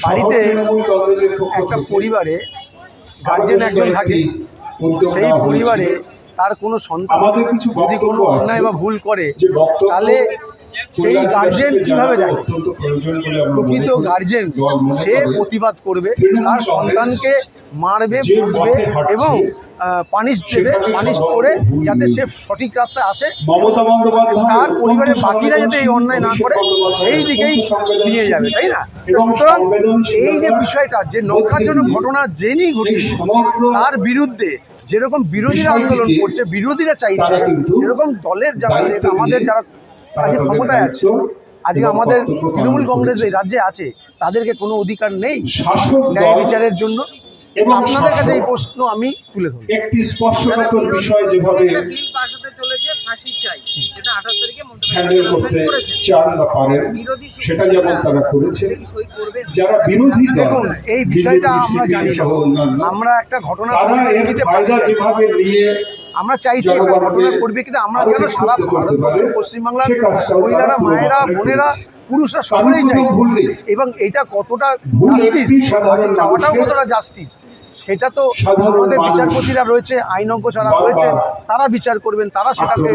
বাড়িতে একটা পরিবারে গার্জেন একজন থাকে সেই পরিবারে তার কোনো সন্তান যদি কোনো অন্যায় বা ভুল করে তাহলে সেই গার্জেন কীভাবে দেখে? প্রকৃত গার্জেন সে প্রতিবাদ করবে তার সন্তানকে মারবে হাঁটছে, এবং পানিশ দেবে পানিশ করে যাতে সে সঠিক রাস্তায় আসে। তার পরিবারের বাকিরা যাতে এই অন্যায় না করে এই দিকেই নিয়ে যাবে তাই না? সুতরাং এই যে বিষয়টা যে নৌকার জন্য ঘটনা জেনেই ঘটেছে তার বিরুদ্ধে যেরকম বিরোধীরা আন্দোলন করছে বিরোধীরা চাইছে সেরকম দলের যারা আমাদের যারা আজকে ক্ষমতায় আছে আজকে আমাদের তৃণমূল কংগ্রেস এই রাজ্যে আছে তাদেরকে কোনো অধিকার নেই ন্যায় বিচারের জন্য। এবং আপনাদের কাছে এই প্রশ্ন আমি তুলে ধরব। একটি বিষয় যেভাবে বিল পাস হতে চলেছে ফাঁসি চাই। যেটা আঠাশ তারিখে হ্যান্ডেল করতে চান বা পারেন বিরোধী সেটা যেমন তারা করেছে কি সই করবেন যারা বিরোধী দল দেখুন এই বিষয়টা আমরা জানি সহ অন্যান্য, আমরা একটা ঘটনা তারা এর ফায়দা যেভাবে নিয়ে আমরা চাইছি করবে কিন্তু আমরা যেন সারা ভারতবর্ষ পশ্চিমবাংলার মহিলারা মায়েরা বোনেরা পুরুষরা সবাই সকলেই চাইছে এবং এটা কতটা জাস্টিস চাওয়াটাও কতটা জাস্টিস সেটা তো আমাদের বিচারপতিরা রয়েছে আইনজ্ঞ যারা রয়েছে তারা বিচার করবেন তারা সেটাকে।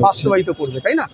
বাস্তবায়িত করবে তাই না?